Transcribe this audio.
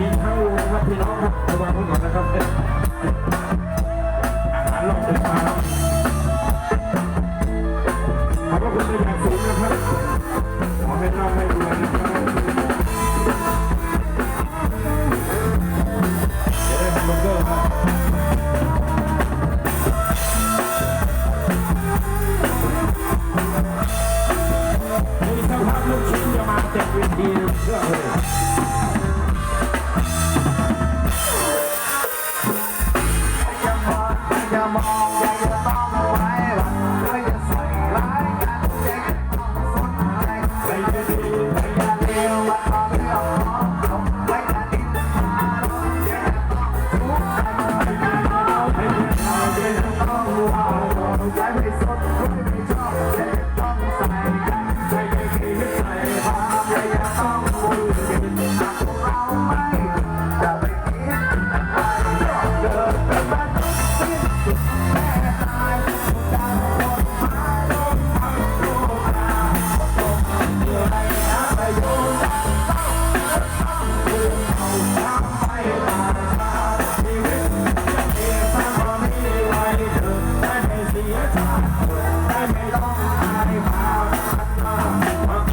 ยิงเข้าครับพี่น้องครับระวังไว้ก่อนนะครับอาหารลงตึกมาแล้วขอบพระคุณเป็นอย่างสูงนะครับขอเป็นน้อให้รวยนะครับเะได้ทำเบอร์เกอร์ครับมีสภาพลูกชิ้นจะมาเต็มเวทีเพื่อเลย Bye. Thank.